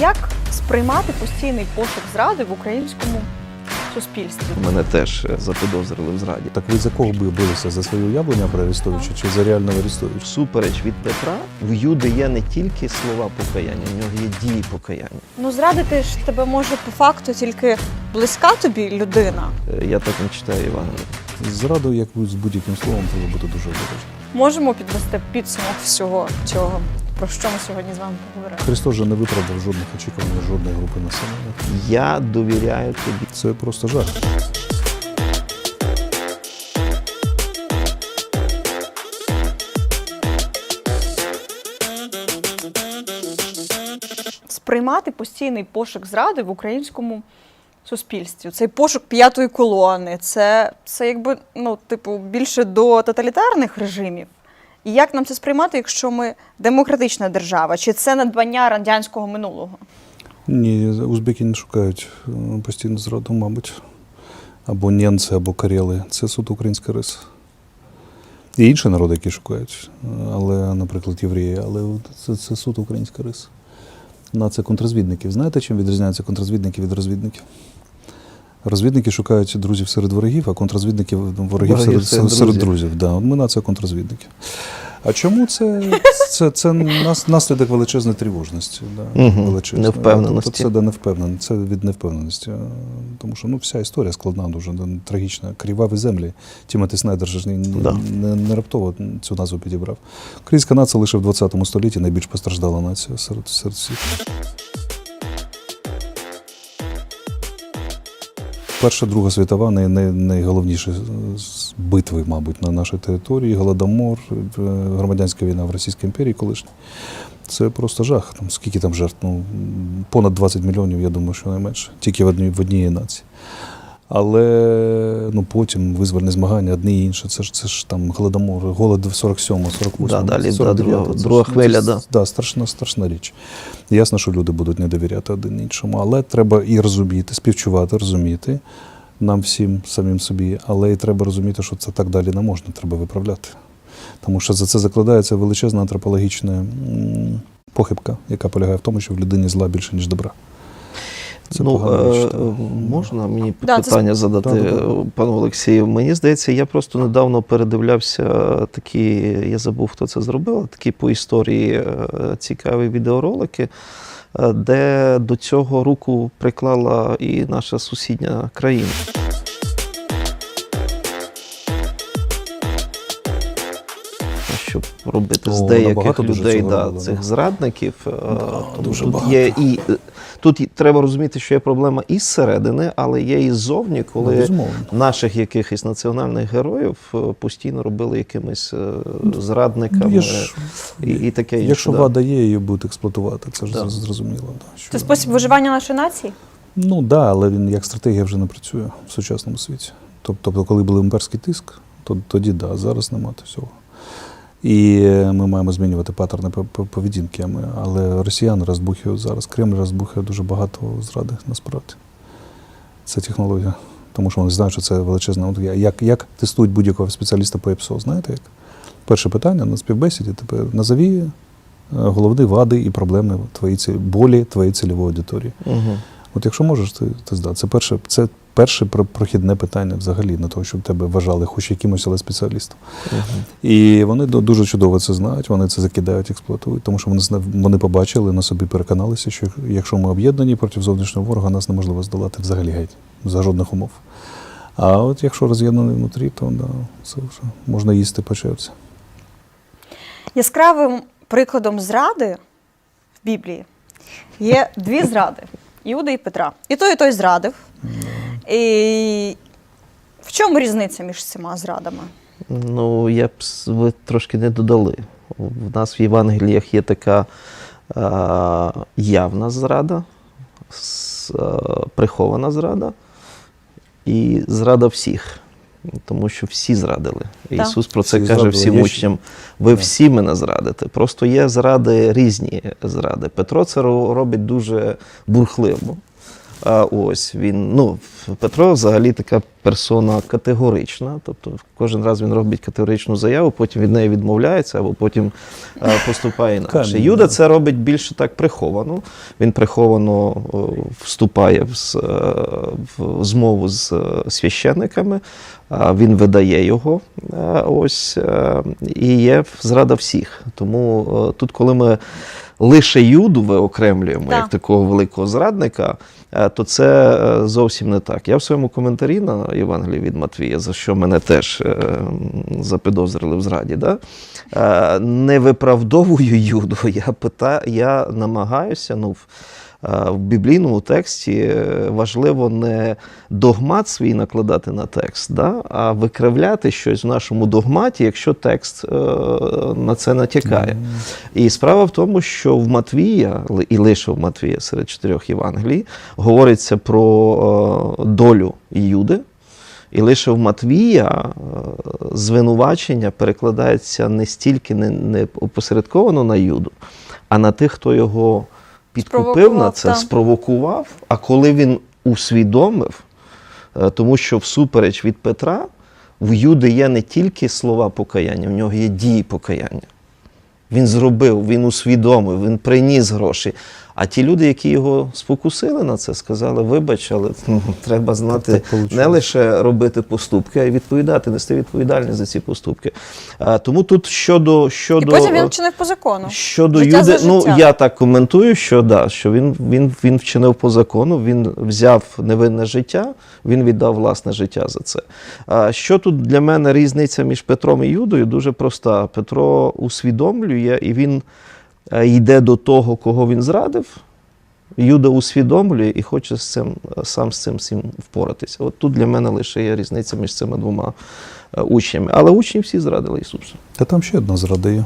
Як сприймати постійний пошук зради в українському суспільстві? Мене теж е, запідозрили в зраді. Так ви за кого би билися? За своє уявлення про Арестовича чи за реального Арестовича? Всупереч від Петра, в Юди є не тільки слова покаяння, в нього є дії покаяння. Ну, зрадити ж тебе може по факту тільки близька тобі людина. Е, Я так не читаю Євангелія. Зраду, як з будь-яким словом, треба бути дуже обережним. Можемо підвести підсумок всього цього, про що ми сьогодні з вами поговорили. Христос же не виправдав жодних очікувань жодної групи населення. Я довіряю тобі. Це просто жах. Сприймати постійний пошук зради в українському суспільстві. Цей пошук п'ятої колони, це, це якби ну, типу, більше до тоталітарних режимів. І як нам це сприймати, якщо ми демократична держава? Чи це надбання радянського минулого? Ні, узбеки не шукають е, постійно зраду, мабуть. Або німці, або карели. Це суд українська риса. Є інші народи, які шукають, е, але, наприклад, євреї, але це, це суд українська риса. Нація контрозвідників. Знаєте, чим відрізняються контрозвідники від розвідників? Розвідники шукають друзів серед ворогів, а контрозвідники ворогів Ворогів серед, серед серед, друзів. друзів. Да. От Ми нація контрозвідників. А чому це? Це, це нас, наслідок величезної тривожності. Да, Мгм. величезної. Невпевненості. Тобто це да, невпевненості. Це від невпевненості. Тому що ну, вся історія складна, дуже да, трагічна. Кріваві землі. Тімоті Снайдер ж не, Да. не, не раптово цю назву підібрав. Українська нація лише в 20 столітті найбільш постраждала нація серед, серед всіх. Перша, Друга світова най, най, найголовніші битви, мабуть, на нашій території. Голодомор, е, громадянська війна в Російській імперії колишній. Це просто жах. Там, скільки там жертв? Ну, понад 20 мільйонів, я думаю, що найменше. Тільки в одній, в одній нації. Але ну, потім визвольні змагання, одні і інші. Це ж, це ж там голодомор, голод в 47-му, 48-му, Да, далі, 49-му. друга- друга ну, хвиля, да. да, страшна, страшна річ. Ясно, що люди будуть не довіряти один іншому, але треба і розуміти, співчувати, розуміти нам всім, самим собі, але і треба розуміти, що це так далі не можна, треба виправляти. Тому що за це закладається величезна антропологічна похибка, яка полягає в тому, що в людині зла більше, ніж добра. Це ну, погана е, можна мені Да, це- задати, Да, да, да. пану Олексію? Мені здається, я просто недавно передивлявся такі, я забув, хто це зробив, такі по історії е, цікаві відеоролики, е, де до цього руку приклала і наша сусідня країна. Робити з О, деяких набагато дуже людей цього да, робили, цих да. зрадників, е, Да, тому дуже тут багато. є і е, тут і треба розуміти, що є проблема і зсередини, але є і ззовні, Ну, коли безумовно. наших якихось національних героїв е, постійно робили якимись е, зрадниками Ну, є ж- і, і таке інше. Якщо да. влада є, її будуть експлуатувати, це ж Да. зрозуміло. Да, що- Це спосіб виживання нашої нації? Ну так, да, але він як стратегія вже не працює в сучасному світі. Тоб- Тобто, коли був імперський тиск, то тоді да, зараз немає цього. І е, ми маємо змінювати паттерни по- по- поведінки. Але росіяни розбухують зараз. Кремль розбухує дуже багато зради насправді. Це технологія. Тому що вони знають, що це величезна. Як, як тестують будь-якого спеціаліста по ЕПСО, знаєте як? Перше питання на співбесіді тепер назові е, головні вади і проблеми твої ці- болі твоєї цільової аудиторії. Угу. От якщо можеш, ти, ти здати. Це перше, це перше про- прохідне питання взагалі на того, щоб тебе вважали хоч якимось але спеціалістом. І вони ду- дуже чудово це знають, вони це закидають, експлуатують, тому що вони вони побачили на собі, переконалися, що якщо ми об'єднані проти зовнішнього ворога, нас неможливо здолати взагалі геть за жодних умов. А от якщо роз'єднаний внутрі, то да, це вже можна їсти по черзі. Яскравим прикладом зради в Біблії є дві зради Іуда і Петра. І той, і той зрадив. І в чому різниця між цими зрадами? Ну, я б ви трошки не додали. В нас в Євангеліях є така е, явна зрада, с- е, прихована зрада і зрада всіх. Тому що всі зрадили. Так. Ісус про це Всі каже зрадили. всім учням: ви Так. всі мене зрадите. Просто є зради різні зради. Петро це робить дуже бурхливо. А, ось він, ну, Петро взагалі така персона категорична. Тобто кожен раз він робить категоричну заяву, потім від неї відмовляється, або потім а, поступає інакше. Юда це робить більше так приховано. Він приховано о, вступає в, е, в змову з е, священниками, а, він видає його. е, Ось і є зрада всіх. Тому тут, коли ми лише Юду виокремлюємо Так. як такого великого зрадника, то це е, зовсім не так. Я в своєму коментарі на Євангелії від Матвія, за що мене теж е, запідозрили в зраді, да? е, не виправдовую Юду. Я питаю, я намагаюся, ну. В- е, біблійному тексті е, важливо не догмат свій накладати на текст, да? а викривляти щось в нашому догматі, якщо текст е, на це натякає. І справа в тому, що в Матвія, і лише в Матвія серед чотирьох Євангелій, говориться про долю Юди. І лише в Матвія звинувачення перекладається не стільки не, не опосередковано на Юду, а на тих, хто його підкупив на це, та. спровокував. А коли він усвідомив, е, тому що всупереч від Петра, в Юди є не тільки слова покаяння, в нього є дії покаяння. Він зробив, він усвідомив, він приніс гроші. А ті люди, які його спокусили на це, сказали: вибач, але ну, треба знати не лише робити поступки, а й відповідати, нести відповідальність за ці поступки. А, тому тут щодо І потім він вчинив по закону. Щодо Життя Юди, за ну я так коментую, що да, що він, він, він вчинив по закону, він взяв невинне життя, він віддав власне життя за це. А що тут для мене різниця між Петром і Юдою? Дуже проста. Петро усвідомлює і він е, йде до того, кого він зрадив. Юда усвідомлює і хоче з цим е, сам з цим всім впоратися. От тут для мене лише є різниця між цими двома е, учнями. Але учні всі зрадили Ісуса. Та там ще одна зрада є.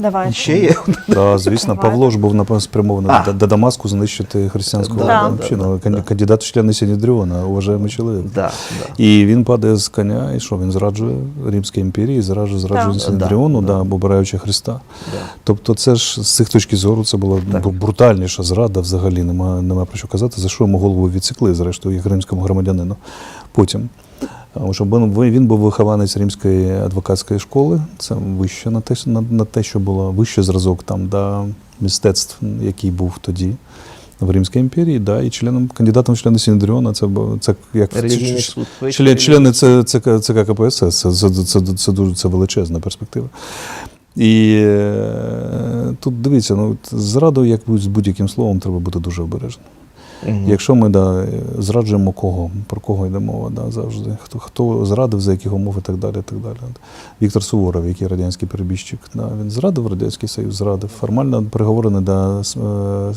Давай. Ще є Да, звісно, Давай. Павло ж був напевно, спрямований А. до, до Дамаску знищити християнську Да, владу. да, да, ну, да, кандидат в члени Сінедріона, уважаємий чоловік. Да, да. І він падає з коня, і що він зраджує Римській імперії, зраджує, зраджує Так. Синедріону, Да, обираючи Христа. Да. Тобто, це ж з цих точки зору це була Так. бру- брутальніша зрада, взагалі нема, нема про що казати, за що йому голову відсікли, зрештою, як римському громадянину. Потім. Тому що він, він був вихованець римської адвокатської школи, це вище на те, на, на те, що було вищий зразок там, да, мистецтв, який був тоді в Римській імперії, да, і членом, кандидатом в члени Сінедріона, це, це як суд. Член, члени це, це, ЦК КПСС, це, це, це, це, дуже це величезна перспектива. І е, тут дивіться, ну, от з зрадою, як з будь-яким словом, треба бути дуже обережним. Мгм. Якщо ми да, зраджуємо кого, про кого йде мова, да, завжди, хто, хто зрадив, за яких умов і так далі. Так далі. Віктор Суворов, який радянський перебіжчик, да, він зрадив Радянський Союз, зрадив. Формально приговорений до е,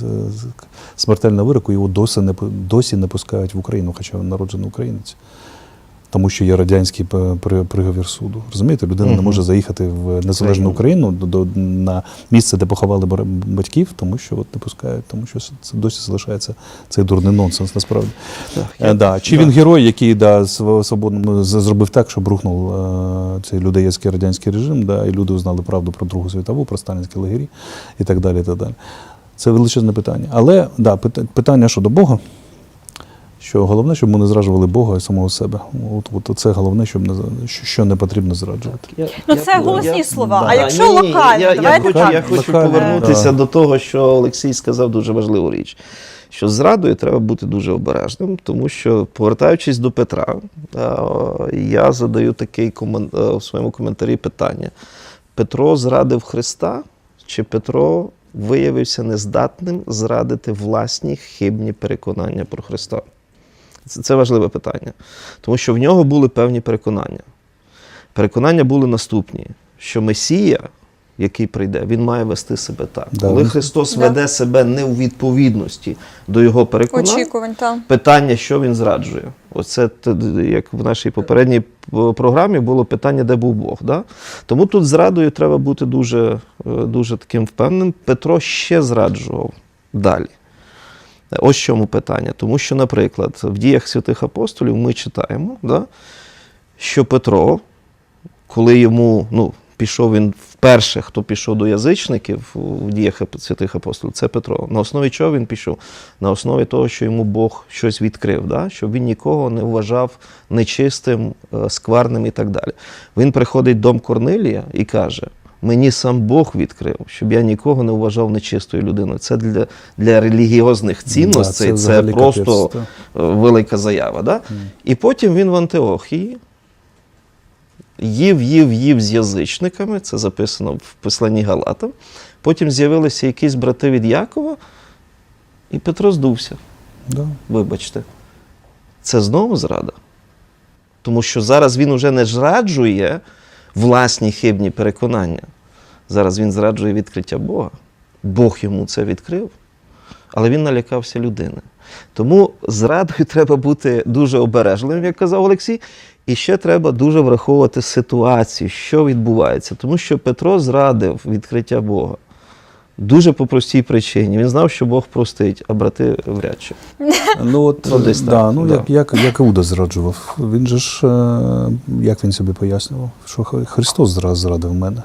смертельного вироку, його досі не, досі не пускають в Україну, хоча він народжений українець. Тому що є радянський п- приговір суду. Розумієте, людина не може заїхати в незалежну Україну. До, до, на місце, де поховали батьків, тому що от не пускають, тому що це досі залишається цей дурний нонсенс насправді. Так, Е, я- да. Чи да. він герой, який да, св- свободно зробив так, щоб рухнув е, цей людоєцький радянський режим, да, і люди узнали правду про Другу світову, про сталінські лагері і так далі. І так далі. Це величезне питання. Але да, пит- питання щодо Бога. Що головне, щоб ми не зраджували Бога і самого себе. От, от це головне, щоб не що- не потрібно зраджувати. Я- Ну, я- це я- голосні я- слова. Да. А якщо Ні, ні, локально, я, я, давайте хочу, так. я хочу Локально, повернутися да. до того, що Олексій сказав дуже важливу річ. Що зрадою треба бути дуже обережним, тому що, повертаючись до Петра, е, я задаю такий комен... е, у своєму коментарі питання: Петро зрадив Христа, чи Петро виявився нездатним зрадити власні хибні переконання про Христа? Це, це важливе питання, тому що в нього були певні переконання. Переконання були наступні: що Месія, який прийде, він має вести себе так. Да, Коли Христос Да. веде себе не у відповідності до його переконань, Очікувань, так. питання, що він зраджує. Оце те, як в нашій попередній програмі було питання, де був Бог. Да? Тому тут зрадою треба бути дуже, е, дуже таким впевненим. Петро ще зраджував далі. Ось чому питання. Тому що, наприклад, в діях святих апостолів ми читаємо, да, що Петро, коли йому, ну, пішов він вперше, хто пішов до язичників у діях святих апостолів, це Петро. На основі чого він пішов? На основі того, що йому Бог щось відкрив, да? щоб він нікого не вважав нечистим, е, скварним і так далі. Він приходить в дом Корнилія і каже: Мені сам Бог відкрив, щоб я нікого не вважав нечистою людиною. Це для, для релігіозних цінностей, Да, це це, просто капець, е, велика заява. Да? І потім він в Антиохії їв, їв, їв з язичниками, це записано в посланні Галатам. Потім з'явилися якісь брати від Якова, і Петро здувся. Да. Вибачте. Це знову зрада. Тому що зараз він уже не зраджує власні хибні переконання. Зараз він зраджує відкриття Бога. Бог йому це відкрив, але він налякався людини. Тому зрадою треба бути дуже обережливим, як казав Олексій. І ще треба дуже враховувати ситуацію, що відбувається. Тому що Петро зрадив відкриття Бога. Дуже по простій причині. Він знав, що Бог простить, а брати вряд чи. Ну, от, Ну, десь да, так, ну, да. Як, як, як Іуда зраджував. Він же ж, е, як він собі пояснював, що Хри- Христос зра- зрадив мене.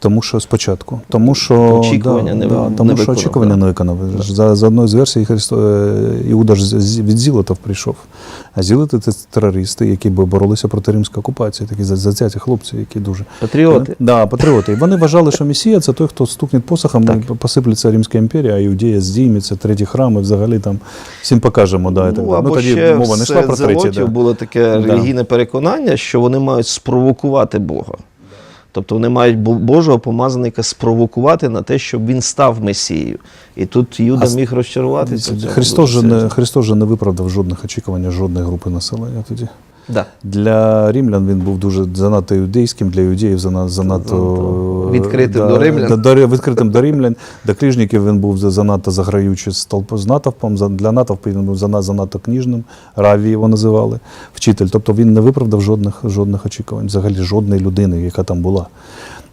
Тому що спочатку. Тому що, Очікування не ви- да, не тому що очікування да. не виконав. За, за одною з версій, Христо, е, Іуда ж від Зілотов прийшов. А Зілоти це терористи, які б боролися проти римської окупації, такі за- затяті хлопці, які дуже. Патріоти. Да, патріоти. І вони вважали, що Месія це той, хто стукне посохом, Так. і посиплеться Римська імперія, а Іудея здійметься, треті храми, взагалі там всім покажемо. Да, і так Ну, або ну, тоді ще мова не йшла про треті. Да. було таке Да. релігійне переконання, що вони мають спровокувати Бога. Тобто вони мають Бо- Божого помазаника спровокувати на те, щоб він став Месією. І тут Юда А міг розчаруватися. Христос же, не. Христос же не виправдав жодних очікувань жодної групи населення тоді. Да. Для римлян він був дуже занадто іудейським, для іудеїв зана- занадто Занадто відкритим да, до римлян. да, до- відкритим до римлян. До книжників він був за- занадто заграючий з з натовпом. Для натовпу він був зана- занадто книжним, раві його називали, вчитель. Тобто він не виправдав жодних, жодних очікувань, взагалі жодної людини, яка там була.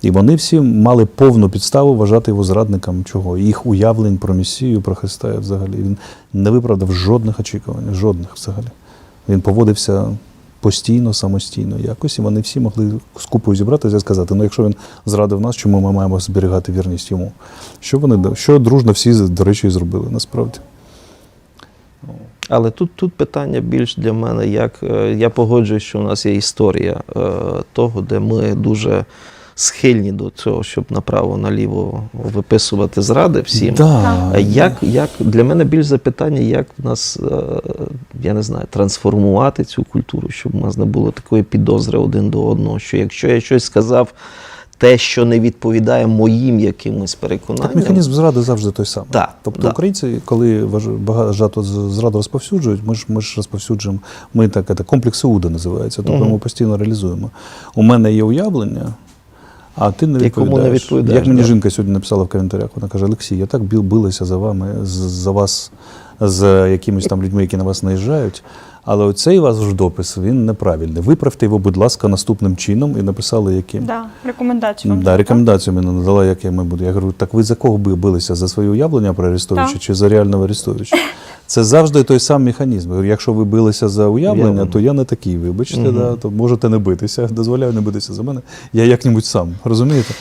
І вони всі мали повну підставу вважати його зрадником чого? Їх уявлень про Месію, про Христа взагалі. Він не виправдав жодних очікувань, жодних взагалі. Він поводився постійно, самостійно якось, і вони всі могли з купою зібратися і сказати: ну, якщо він зрадив нас, чому ми маємо зберігати вірність йому? Що вони що дружно всі, до речі, зробили насправді. Але тут, тут питання більш для мене, як е, я погоджуюсь, що у нас є історія е, того, де ми дуже схильні до цього, щоб направо-наліво виписувати зради всім. Да. Як, як для мене більш запитання, як в нас, е, я не знаю, трансформувати цю культуру, щоб у нас не було такої підозри один до одного, що якщо я щось сказав, те, що не відповідає моїм якимось Так переконанням, механізм зради завжди той самий. Да, тобто да. українці, коли багато зраду розповсюджують, ми ж ми ж розповсюджуємо, ми так це комплекс Іуда називається. Тобто Мгм. ми постійно реалізуємо. У мене є уявлення. А ти не Якому відповідаєш. не відповідаєш, Як мені да. жінка сьогодні написала в коментарях, вона каже: Олексій, я так біл- билася за вами, за вас, з якимись там людьми, які на вас наїжджають. Але оцей ваш допис він неправильний. Виправте його, будь ласка, наступним чином і написали, яким. Да, рекомендацію Да, рекомендацію мені надала, як я буду. Я говорю, так ви за кого би билися? За своє уявлення про Арестовича Так. чи за реального Арестовича? Це завжди той самий механізм. Якщо ви билися за уявлення, Уявлення. то я не такий, вибачте, Мгм. да, то можете не битися. Дозволяю не битися за мене. Я як-небудь сам. Розумієте?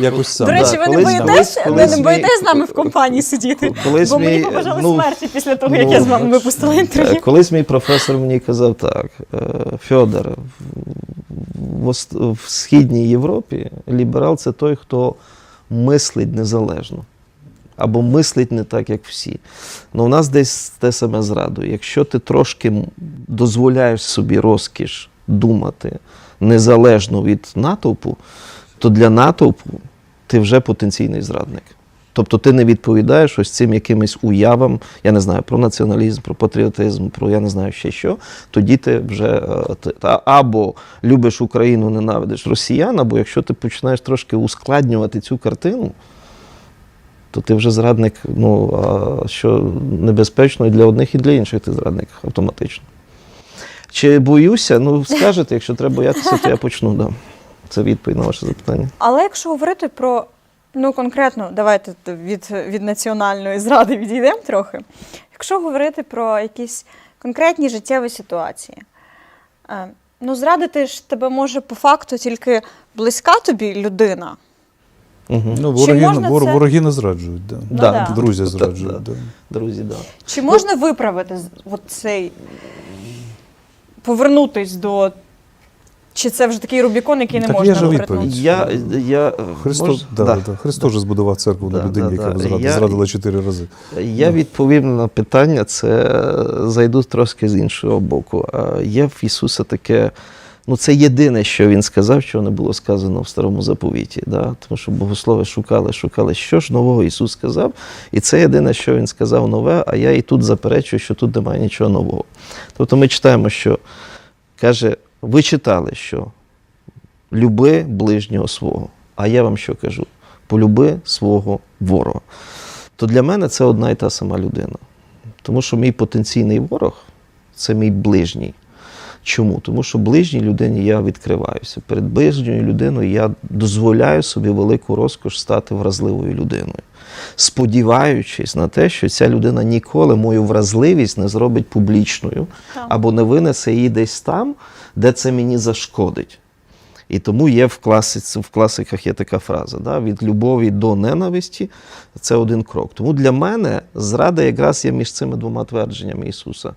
Якось сам. До речі, ви не боїтесь, колись- ви не боїтесь з нами в компанії сидіти? колись Бо мені мій, побажали ну, смерті після того, як ну, я з вами випустила Е, інтерв'ю. Колись мій професор мені казав так: е, Фьодор, в, в Східній Європі ліберал це той, хто мислить незалежно. Або мислить не так, як всі. Ну, у нас десь те саме зрадою. Якщо ти трошки дозволяєш собі розкіш думати незалежно від натовпу, то для натовпу ти вже потенційний зрадник. Тобто ти не відповідаєш ось цим якимось уявам, я не знаю, про націоналізм, про патріотизм, про я не знаю ще що. Тоді ти вже е, або любиш Україну, ненавидиш росіян, або якщо ти починаєш трошки ускладнювати цю картину, то ти вже зрадник, ну що небезпечно і для одних, і для інших ти зрадник автоматично. Чи боюся? Ну, скажете, якщо треба боятися, то я почну. Да. Це відповідь на ваше запитання. Але якщо говорити про ну конкретно, давайте від, від національної зради відійдемо трохи. Якщо говорити про якісь конкретні життєві ситуації, е, Ну, зрадити ж тебе може по факту тільки близька тобі людина. Угу. Ну, вороги, можна вор- це- вороги не зраджують, да. Ну, Да, да. друзі зраджують. да. Да. Друзі, да. Чи можна виправити з- от цей повернутись до. Чи це вже такий Рубікон, який не Так можна є ж перетнути? відповідь. Я, я, Христос, мож- да, да. Да, Христос же збудував церкву Да, на людині, да, яка да. зрадила, Я- зрадила чотири рази. Я відповім на питання, це зайду трошки з іншого боку. Є в Ісуса таке, ну це єдине, що він сказав, що не було сказано в старому заповіті. Да? Тому що богослови шукали, шукали, що ж нового Ісус сказав. І це єдине, що Він сказав нове, а я і тут заперечую, що тут немає нічого нового. Тобто ми читаємо, що каже, ви читали, що люби ближнього свого. А я вам що кажу? Полюби свого ворога. То для мене це одна і та сама людина. Тому що мій потенційний ворог це мій ближній. Чому? Тому що ближній людині я відкриваюся. Перед ближньою людиною я дозволяю собі велику розкош стати вразливою людиною, сподіваючись на те, що ця людина ніколи мою вразливість не зробить публічною або не винесе її десь там, де це мені зашкодить. І тому є в, класиці, в класиках є така фраза: да? від любові до ненависті це один крок. Тому для мене зрада якраз є між цими двома твердженнями Ісуса.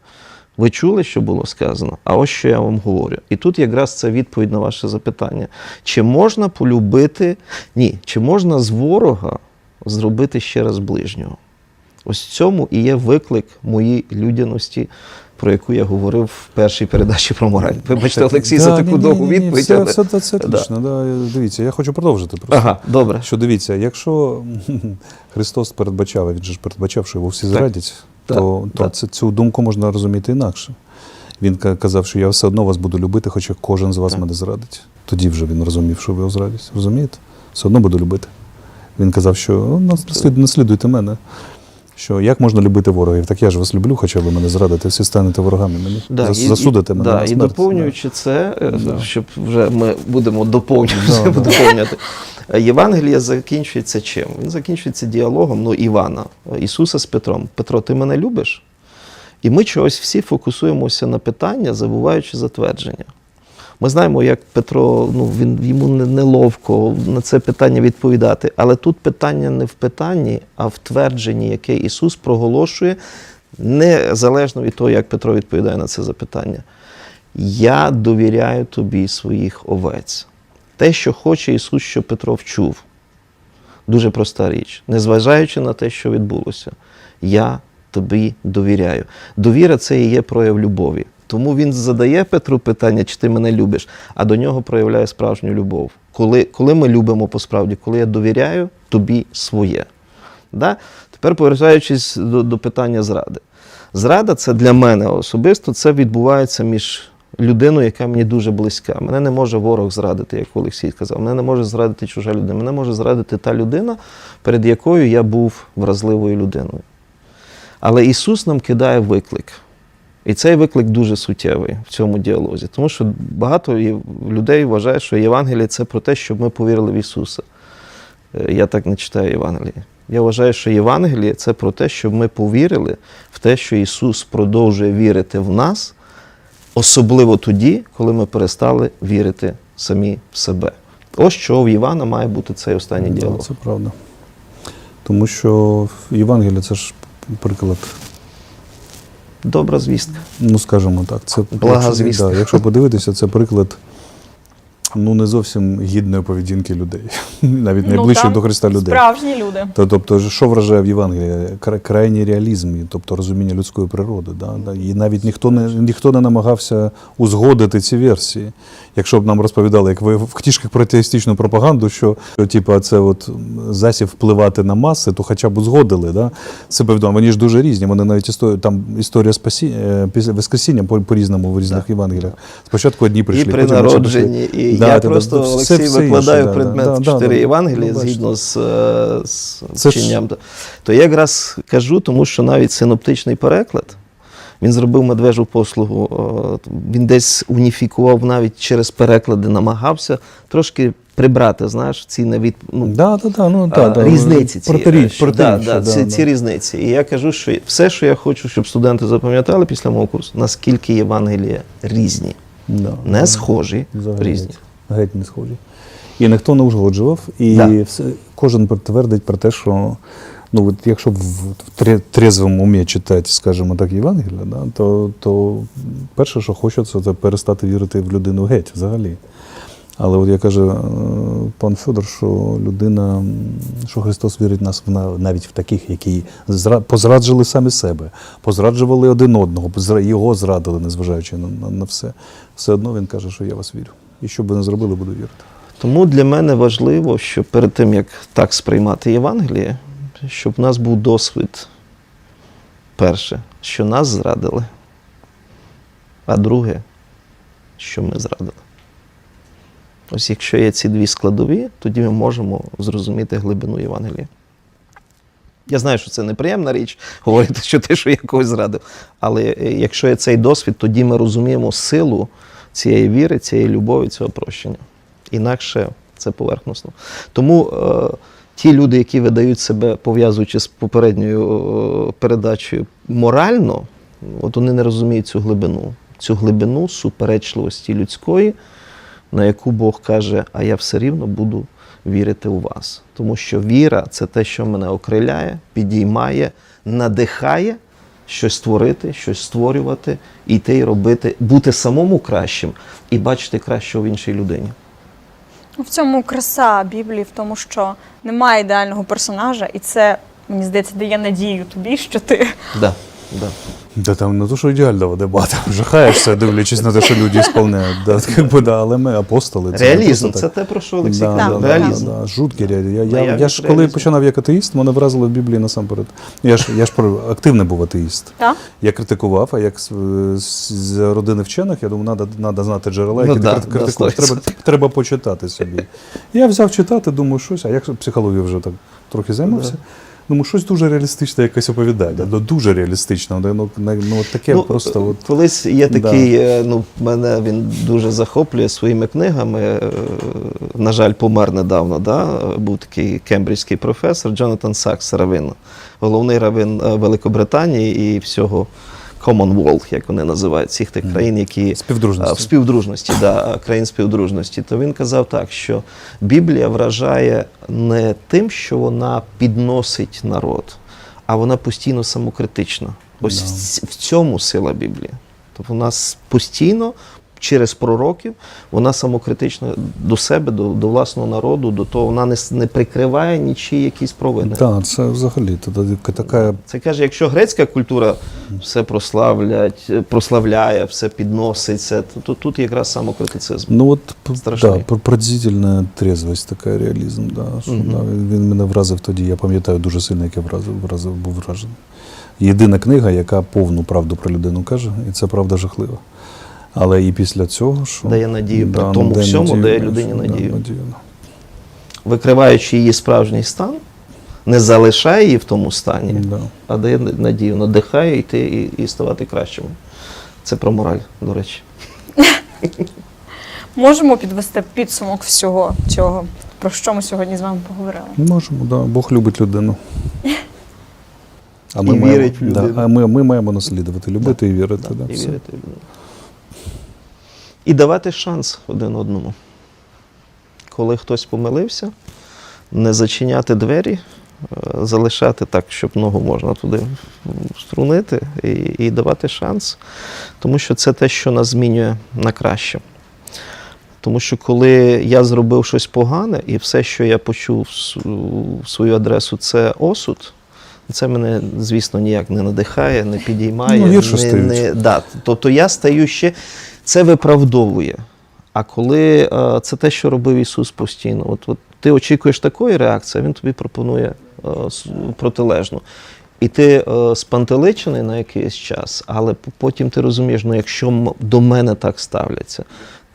Ви чули, що було сказано? А ось що я вам говорю. І тут якраз це відповідь на ваше запитання. Чи можна полюбити? Ні, чи можна з ворога зробити ще раз ближнього? Ось в цьому і є виклик моїй людяності, про яку я говорив в першій передачі про мораль. Вибачте, Олексій, за таку довгу відповідь. Все, але- все, це, це Да. отлично. Да. Дивіться, я хочу продовжити просто. Ага, добре. Що дивіться, якщо Христос передбачав, він же ж передбачав, що його всі зрадять, то, то це, цю думку можна розуміти інакше. Він казав, що я все одно вас буду любити, хоча кожен з вас Так. мене зрадить. Тоді вже він розумів, що ви його зрадять. Розумієте? Все одно буду любити. Він казав, що «Ну, наслід- наслідуйте мене. Що як можна любити ворогів? Так я ж вас люблю, хоча ви мене зрадите, всі станете ворогами мені. Да, Зас- і- засудите і, мене. Да, на і смерть. доповнюючи це, е, Да. щоб вже ми будемо доповнювати, Да, да. доповнювати. Євангеліє закінчується чим? Він закінчується діалогом ну, Івана, Ісуса з Петром. Петро, ти мене любиш? І ми чогось всі фокусуємося на питання, забуваючи затвердження. Ми знаємо, як Петро, ну він йому неловко на це питання відповідати. Але тут питання не в питанні, а в твердженні, яке Ісус проголошує, незалежно від того, як Петро відповідає на це запитання. Я довіряю тобі своїх овець. Те, що хоче Ісус, що Петро вчув. Дуже проста річ. Незважаючи на те, що відбулося, я тобі довіряю. Довіра це і є прояв любові. Тому він задає Петру питання, чи ти мене любиш, а до нього проявляє справжню любов. Коли, коли ми любимо по справді, коли я довіряю тобі своє. Да? Тепер повертаючись до, до питання зради. Зрада це для мене особисто це відбувається між людиною, яка мені дуже близька. Мене не може ворог зрадити, як Олексій сказав. Мене не може зрадити чужа людина. Мене може зрадити та людина, перед якою я був вразливою людиною. Але Ісус нам кидає виклик. І цей виклик дуже суттєвий в цьому діалозі. Тому що багато людей вважає, що Євангеліє це про те, щоб ми повірили в Ісуса. Е, Я так не читаю Євангеліє. Я вважаю, що Євангеліє це про те, щоб ми повірили в те, що Ісус продовжує вірити в нас, особливо тоді, коли ми перестали вірити самі в себе. Ось що в Івана має бути цей останній Да, діалог. це правда. Тому що Євангелія це ж приклад Добра звістка. Ну, скажімо так, це Блага якщо, звістка. да, якщо подивитися, це приклад ну, не зовсім гідної поведінки людей, навіть найближчих там до Христа людей. Справжні люди. Та, тобто, що вражає в Євангелії? Кра- Крайній реалізм, тобто розуміння людської природи. Да? да. І навіть ніхто не, ніхто не намагався узгодити ці версії. Якщо б нам розповідали, як ви в книжках про атеїстичну пропаганду, що, що типу, це от засіб впливати на маси, то хоча б узгодили. Да? Це повідомо. Вони ж дуже різні. Вони навіть історія, там історія спасі, е, після Воскресіння по- по-різному в різних. Євангеліях. Спочатку одні прийшли, і при потім народженні. І Да, я просто Олексій все- все викладаю предмет да, да, чотири да, Євангелії ну, згідно з, е, з ж- вченням. То я якраз кажу, тому що навіть синоптичний переклад. Він зробив медвежу послугу, е, він десь уніфікував навіть через переклади, намагався трошки прибрати, знаєш, ці невід... ну, Да, да, да, ну, да, да, різниці ці, протиріч- е, да, да, ці, да. ці різниці. І я кажу, що все, що я хочу, щоб студенти запам'ятали після мого курсу, наскільки Євангелія різні. Да. Не схожі, Взагалі різні. Геть, не схожі. І ніхто не узгоджував, і Да. все, кожен твердить про те, що ну, от якщо в, трезвому умі читати, скажімо так, Євангелія, да, то, то перше, що хочеться, це перестати вірити в людину геть взагалі. Але от я каже пан Федор, що людина, що Христос вірить в нас в навіть в таких, які зра- позраджували самі себе, позраджували один одного, його зрадили, незважаючи на, на, на все. Все одно він каже, що я вас вірю. І що б не зробили, буду вірити. Тому для мене важливо, що перед тим, як так сприймати Євангеліє, щоб в нас був досвід, перше, що нас зрадили, а друге, що ми зрадили. Ось якщо є ці дві складові, тоді ми можемо зрозуміти глибину Євангелія. Я знаю, що це неприємна річ говорити, що ти що я когось зрадив. Але якщо є цей досвід, тоді ми розуміємо силу цієї віри, цієї любові, цього прощення. Інакше це поверхносно. Тому е, ті люди, які видають себе, пов'язуючи з попередньою е, передачею морально, от вони не розуміють цю глибину, цю глибину суперечливості людської, на яку Бог каже, а я все рівно буду вірити у вас. Тому що віра це те, що мене окриляє, підіймає, надихає щось творити, щось створювати, йти і робити, бути самому кращим і бачити кращого в іншій людині. В цьому краса Біблії, в тому, що немає ідеального персонажа, і це, мені здається, дає надію тобі, що ти Да, да. Да там не то, що ідеального дебата. Жахаєшся, дивлячись на те, що люди сповняють. Да, как би, да, але ми апостоли. це Реалізм це те, про що Олексій Да, казав. да, Реалізм. Да, да, жуткий реалізм. Я, я, я я ж реалізм. коли починав як атеїст, мене вразило в Біблії насамперед. Я ж, я ж про- активний був атеїст. Я критикував, а як з, з- з родини вчених, я думаю, треба надо знати джерела, Ну які да, ти крит- да, критикуєш. сто Треба, треба почитати собі. Я взяв читати, думаю, щось, а як психологією вже так трохи займався. Думаю, щось дуже реалістичне якесь оповідання. Ну, дуже реалістично. Ну, ну, ну, таке просто. От, Колись є такий, да. ну, мене він дуже захоплює своїми книгами. е, На жаль, помер недавно. Да? Був такий кембриджський професор Джонатан Сакс, равин, головний равин е, Великобританії і всього Commonwealth, як вони називають, всіх тих країн, які Співдружності. В співдружності, да, країн співдружності, то він казав так, що Біблія вражає не тим, що вона підносить народ, а вона постійно самокритична. Ось no. в цьому сила Біблії. Тобто вона нас постійно через пророків вона самокритична до себе, до, до власного народу, до того вона не, не прикриває нічі якісь провини. Так, це взагалі тоді така Це каже, якщо грецька культура все прославлять, е, прославляє, все підносить, це, то, то тут якраз самокритицизм. Ну от Страшний. да, пр- трезвость, така реалізм. Да, що, Мгм. да, він мене вразив тоді, я пам'ятаю дуже сильно, як я вразив, вразив, був вражений. Єдина книга, яка повну правду про людину каже, і це правда жахлива. Але і після цього, що Дає надію при тому дає всьому, надію, дає людині що, да, надію. надію. Викриваючи її справжній стан, не залишає її в тому стані, Да. а дає надію, надихає йти і, і ставати кращими. Це про мораль, до речі. Можемо підвести підсумок всього цього, про що ми сьогодні з вами поговорили. Можемо, да. Бог любить людину. А І маємо, вірить в да, а ми, ми маємо наслідувати, любити і вірити. Да, і все. вірити в людину. І давати шанс один одному. Коли хтось помилився, не зачиняти двері, е, залишати так, щоб ногу можна туди струнити, і, і давати шанс. Тому що це те, що нас змінює на краще. Тому що коли я зробив щось погане, і все, що я почув в свою адресу, це осуд, це мене, звісно, ніяк не надихає, не підіймає. Ну, гірше не, не, да, тобто я стаю ще, це виправдовує. А коли е, це те, що робив Ісус постійно, от, от ти очікуєш такої реакції, а Він тобі пропонує е, протилежну. І ти е, спантеличений на якийсь час, але потім ти розумієш, ну якщо до мене так ставляться,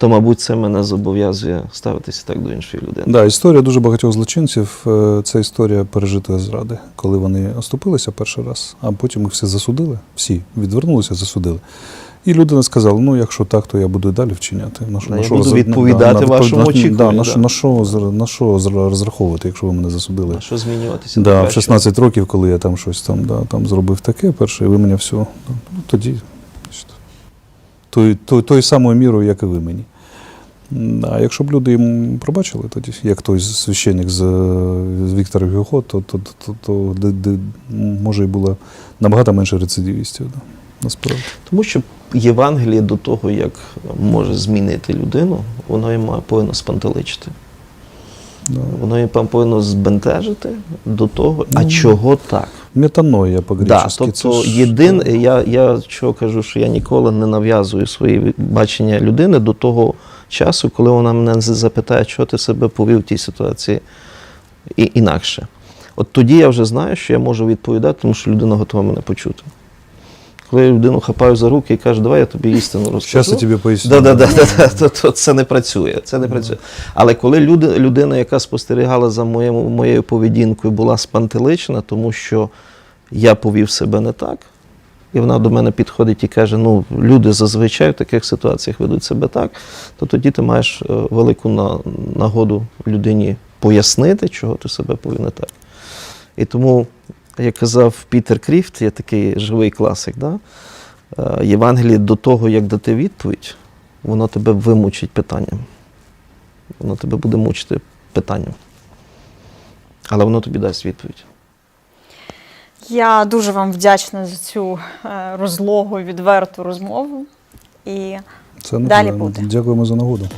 то, мабуть, це мене зобов'язує ставитися так до іншої людини. Да, історія дуже багатьох злочинців е, це історія пережитої зради, коли вони оступилися перший раз, а потім їх всі засудили, всі відвернулися, засудили. І людина сказала: ну, якщо так, то я буду і далі вчиняти. На що, Да, на я що буду відповідати на- вашому на, очікуванню, Да, на, да. на, що, на що розраховувати, якщо ви мене засудили? А що змінюватися? Да, в кращого? 16 років, коли я там щось там, да, там зробив таке перше, і ви мене все, ну, тоді той, той, той самою мірою, як і ви мені. А якщо б люди їм пробачили тоді, як той священник з, з Віктора Гюго, то, то, то, то, то де, де, може і було набагато менше рецидивістів. Да, насправді. Тому що Євангеліє до того, як може змінити людину, воно її повинно спантеличити. Да. Воно її повинно збентежити до того, а Ну, чого так? Метаноя Да, по-гречески. тобто це ж- єдин, я, я чого кажу, що я ніколи не нав'язую свої бачення людини до того часу, коли вона мене запитає, що ти себе повів в тій ситуації і, інакше. От тоді я вже знаю, що я можу відповідати, тому що людина готова мене почути. Коли я людину хапаю за руки і кажу, давай я тобі істину розкажу. Щас я тобі поясню. Да, да, да, то, то це не працює. Це не працює. Але коли люди, людина, яка спостерігала за моєю, моєю поведінкою, була спантеличена, тому що я повів себе не так, і вона до мене підходить і каже: ну, люди зазвичай в таких ситуаціях ведуть себе так, то тоді ти маєш е, велику на, нагоду людині пояснити, чого ти себе повів не так. І тому, як казав Пітер Кріфт, є такий живий класик, да? Е, Євангеліє до того, як дати відповідь, воно тебе вимучить питанням. Воно тебе буде мучити питанням. Але воно тобі дасть відповідь. Я дуже вам вдячна за цю е, розлогу, відверту розмову. І Це Далі буде. Дякуємо за нагоду.